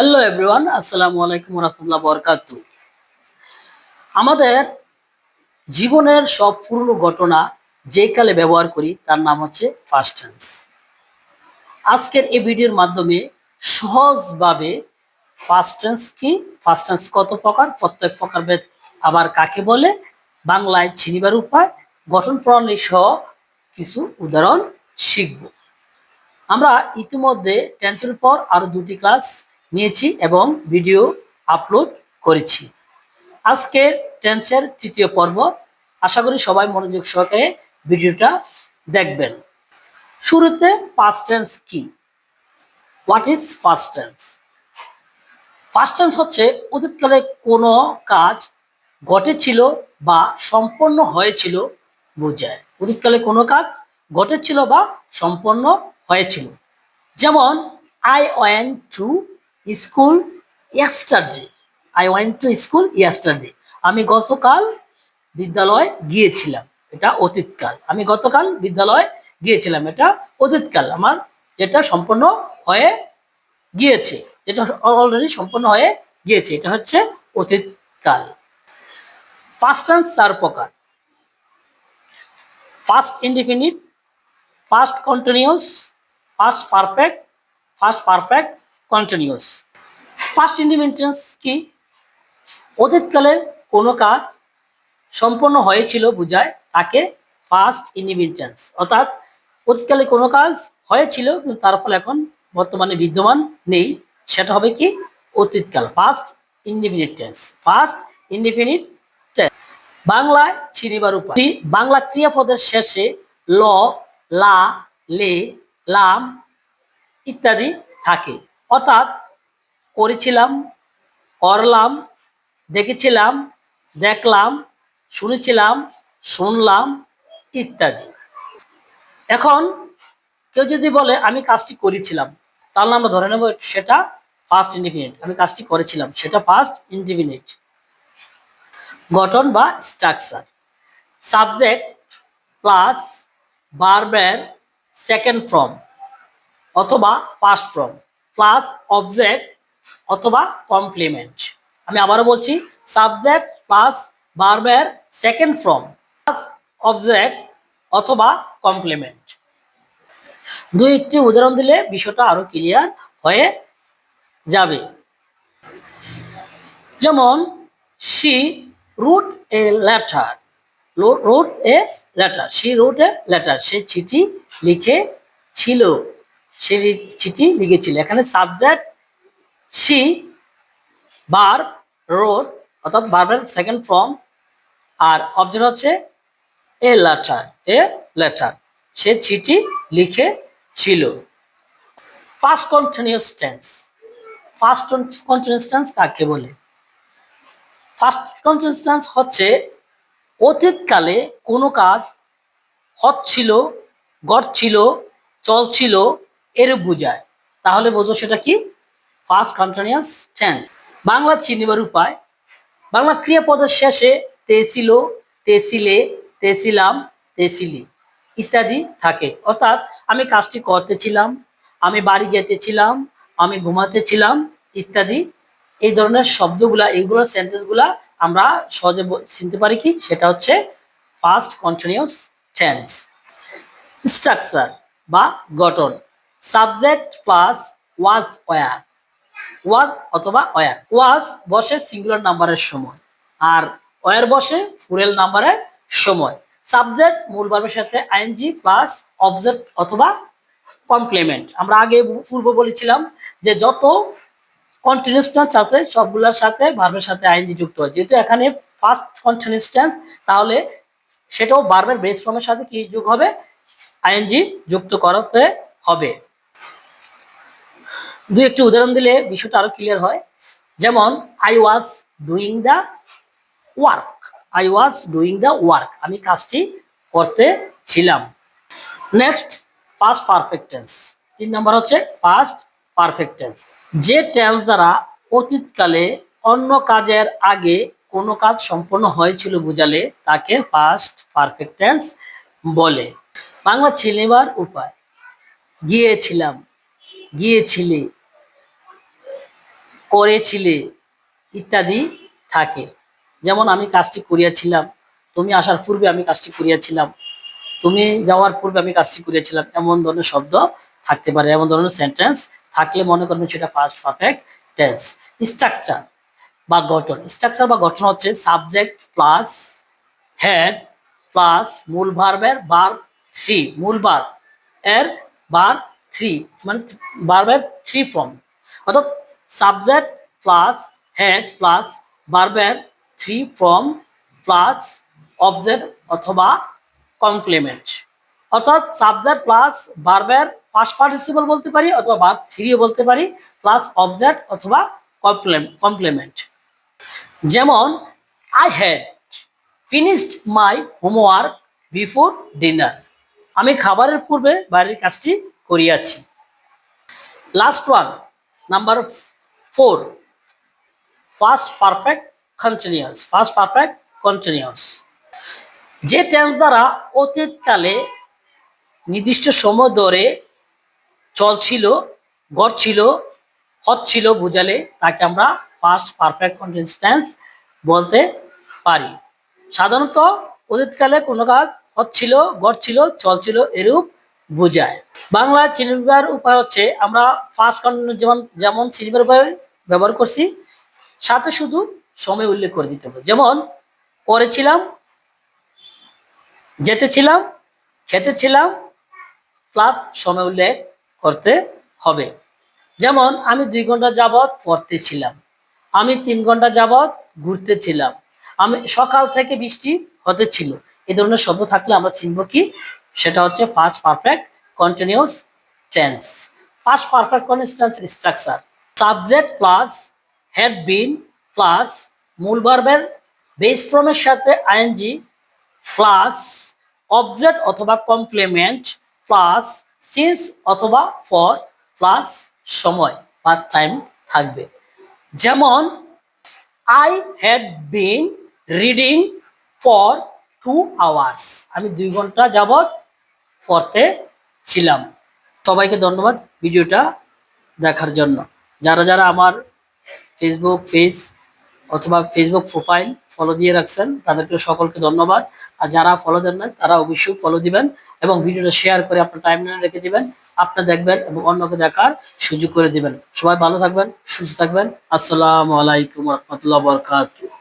Hello everyone আসসালামু আলাইকুম রহমতুল্লাহ বরকাতু আমাদের জীবনের সব পুরনো ঘটনা যে কালে ব্যবহার করি, তার নাম হচ্ছে ফার্স্ট টেন্স আজকের এই ভিডিওর মাধ্যমে সহজভাবে ফার্স্ট টেন্স কি? ফার্স্ট টেন্স কত প্রকার? প্রত্যেক প্রকার ভেদ আবার কাকে বলে? বাংলায় চিনিবার উপায়, গঠন প্রণালী সহ কিছু উদাহরণ শিখব। আমরা ইতিমধ্যে টেন্থের পর আরও দুটি ক্লাস নিয়েছি এবং ভিডিও আপলোড করেছি। আজকের টেন্সের তৃতীয় পর্ব। আশা করি সবাই মনোযোগ সহকারে ভিডিওটা দেখবেন। শুরুতে পাস্ট টেন্স কি? What is past tense past tense হচ্ছে অতীতকালে কোনো কাজ ঘটেছিল বা সম্পন্ন হয়েছিল বোঝায়। অতীতকালে কোনো কাজ ঘটেছিল বা সম্পন্ন হয়েছিল। যেমন I went to school yesterday I went to school yesterday আমি গতকাল বিদ্যালয় গিয়েছিলাম। এটা অতীতকাল। আমি গতকাল বিদ্যালয় গিয়েছিলাম। এটা অতীতকাল। আমার যেটা সম্পন্ন হয়ে গিয়েছে। যেটা অলরেডি সম্পন্ন হয়ে গিয়েছে। এটা হচ্ছে অতীতকাল। ফার্স্ট টেন্স চার প্রকার। Past indefinite past continuous past perfect past perfect continuous past indefinite কি? অতীতকালে কোনো কাজ সম্পন্ন হয়েছিল বোঝায় তাকে ফার্স্ট ইন্ডিপেন্ডেন্স অর্থাৎ অতীতকালে কোনো কাজ হয়েছিল, কিন্তু তার ফলে এখন বর্তমানে বিদ্যমান নেই। সেটা হবে কি? অতীতকাল ফার্স্ট টেন্স ফার্স্ট ইন্ডিপেন্ডেন্ট বাংলায় চিনিবার উপায়। বাংলা ক্রিয়াপদের শেষে ল, লা, লে, লাম ইত্যাদি থাকে। অর্থাৎ করেছিলাম, করলাম, দেখেছিলাম, দেখলাম, শুনেছিলাম, শুনলাম ইত্যাদি। এখন কেউ যদি বলে, আমি কাজটি করেছিলাম তাহলে আমরা ধরে নেব সেটা ফার্স্ট ইন্ডিপেন্ডেন্ট আমি কাজটি করেছিলাম, সেটা ফার্স্ট ইন্ডিপেন্ডেন্ট গঠন বা স্ট্রাকচার সাবজেক্ট প্লাস বারবার সেকেন্ড ফর্ম অথবা ফার্স্ট ফর্ম প্লাস অবজেক্ট অথবা কমপ্লিমেন্ট আমি আবারও বলছি সাবজেক্ট প্লাস বারবার সেকেন্ড ফর্ম প্লাস অবজেক্ট অথবা কমপ্লিমেন্ট দুই, একটি উদাহরণ দিলে বিষয়টা আরও ক্লিয়ার হয়ে যাবে। যেমন she wrote a letter wrote a letter she wrote a letter সে চিঠি লিখে ছিল সে চিঠি লিখেছিল এখানে সাবজেক্ট সি বার রোড অর্থাৎ বারবার সেকেন্ড ফর্ম আর অবজেক্ট হচ্ছে এ লেটার এ লেটার সে চিঠি লিখে ছিল past continuous tense past continuous tense কাকে বলে? ফার্স্ট কন্টিনিউস টেন্স হচ্ছে অতীতকালে কোনো কাজ হচ্ছিল, ঘটছিল, চলছিল এর বুঝায়। তাহলে বোঝো সেটা কি? ফার্স্ট কন্টিনিউয়াস টেন্স বাংলা চিনিবার উপায়। বাংলা ক্রিয়াপদের শেষে তেছিল তেছিলে তেছিলাম তেছিলি ইত্যাদি থাকে। অর্থাৎ আমি কাজটি করতেছিলাম আমি বাড়ি যেতেছিলাম আমি ঘুমাতেছিলাম ইত্যাদি। এই ধরনের শব্দগুলা, এইগুলো সেন্টেন্সগুলা আমরা সহজে চিনতে পারি কি? সেটা হচ্ছে ফার্স্ট কন্টিনিউয়াস টেন্স স্ট্রাকচার বা গঠন। Subject plus was were. Was অথবা ওয়ার। ওয়াজ বসে সিঙ্গুলার নাম্বারের সময় আর ওয়ার বসে ফুরেল নাম্বারের সময়। সাবজেক্ট মূল ভার্বের সাথে আইএনজি প্লাস অবজেক্ট অথবা কমপ্লিমেন্ট আমরা আগে পূর্ব বলেছিলাম যে যত কন্টিনিউস টেন্স আছে, সবগুলোর সাথে ভার্বের সাথে আইএনজি যুক্ত হয়। যেহেতু এখানে ফার্স্ট কন্টিনিউস টেন্স তাহলে সেটাও বারবার বেস ফর্মের সাথে কি যোগ হবে? আইএনজি যুক্ত করাতে হবে। দুই একটি উদাহরণ দিলে বিষয়টা আরও ক্লিয়ার হয়। যেমন I was doing the work I was doing the work আমি কাজটি করতে ছিলাম। নেক্সট ফার্স্ট পারফেক্ট টেন্স তিন নম্বর হচ্ছে ফার্স্ট পারফেক্ট টেন্স যে টেন্স দ্বারা অতীতকালে অন্য কাজের আগে কোনো কাজ সম্পন্ন হয়েছিল বোঝালে তাকে ফার্স্ট পারফেক্ট টেন্স বলে। বাংলা ছিলেবার উপায়। গিয়েছিলাম। গিয়েছিলে। করেছিলে ইত্যাদি থাকে। যেমন আমি কাজটি করিয়াছিলাম, তুমি আসার পূর্বে আমি কাজটি করিয়াছিলাম, তুমি যাওয়ার পূর্বে আমি কাজটি করিয়াছিলাম, এমন ধরনের শব্দ থাকতে পারে, এমন ধরনের সেন্টেন্স থাকলে মনে করবেন সেটা ফার্স্ট পারফেক্ট টেন্স স্ট্রাকচার বা গঠন স্ট্রাকচার বা গঠন হচ্ছে সাবজেক্ট প্লাস হ্যাড প্লাস মূল ভার্বের বার থ্রি মূল বার এর বার থ্রি মানে ভার্বের থ্রি ফর্ম অর্থাৎ সাবজেক্ট প্লাস হেড প্লাস ভার্বের থ্রি ফর্ম প্লাস অবজেক্ট অথবা কমপ্লিমেন্ট অর্থাৎ সাবজেক্ট প্লাস ভার্বের ফার্স্ট পার্টিসিপল বলতে পারি অথবা ভার্ব থ্রিও বলতে পারি প্লাস অবজেক্ট অথবা কমপ্লিমেন্ট যেমন I had finished my homework before dinner আমি খাবারের পূর্বে বাড়ির কাজটি করিয়াছি। Last one number four past perfect continuous past perfect continuous যে টেন্স দ্বারা অতীতকালে নির্দিষ্ট সময় ধরে চলছিল ঘটছিল হচ্ছিল বুঝালে তাকে আমরা ফার্স্ট পারফেক্ট কন্টিনিউয়াস টেন্স বলতে পারি। সাধারণত অতীতকালে কোনো কাজ হচ্ছিল ঘটছিল চলছিল এরূপ বোঝায়। বাংলা চিনিবার উপায় হচ্ছে আমরা ফার্স্ট কন্টিনিউ যেমন যেমন চিনিবার উপায় ব্যবহার করছি। সাথে শুধু সময় উল্লেখ করে দিতে হবে। যেমন, করেছিলাম, যেতেছিলাম, খেতেছিলাম প্লাস সময় উল্লেখ করতে হবে। যেমন, আমি দুই ঘণ্টা যাবৎ পড়তে ছিলাম আমি তিন ঘণ্টা যাবৎ ঘুরতে ছিলাম আমি সকাল থেকে বৃষ্টি হতে ছিল এ ধরনের শব্দ থাকলে আমরা চিনব কি? সেটা হচ্ছে past perfect continuous tense past perfect continuous টেন্সের structure subject plus had been plus মূল ভার্বের বেস ফর্মের সাথে আইএনজি প্লাস অবজেক্ট অথবা কমপ্লিমেন্ট প্লাস সিন্স অথবা ফর প্লাস সময় বা টাইম থাকবে। যেমন I had been reading for two hours আমি দুই ঘণ্টা যাবৎ পড়তে ছিলাম। সবাইকে ধন্যবাদ ভিডিওটা দেখার জন্য। যারা যারা আমার ফেসবুক পেজ অথবা ফেসবুক প্রোফাইল ফলো দিয়ে রাখছেন, তাদেরকে সকলকে ধন্যবাদ। আর যারা ফলো দেন না তারা অবশ্যই ফলো দিবেন এবং ভিডিওটা শেয়ার করে আপনার টাইম রেখে দিবেন আপনি দেখবেন এবং অন্যকে দেখার সুযোগ করে দিবেন। সবাই ভালো থাকবেন, সুস্থ থাকবেন। আসসালামু আলাইকুম রহমতুল্লাহ বরকাতুহ।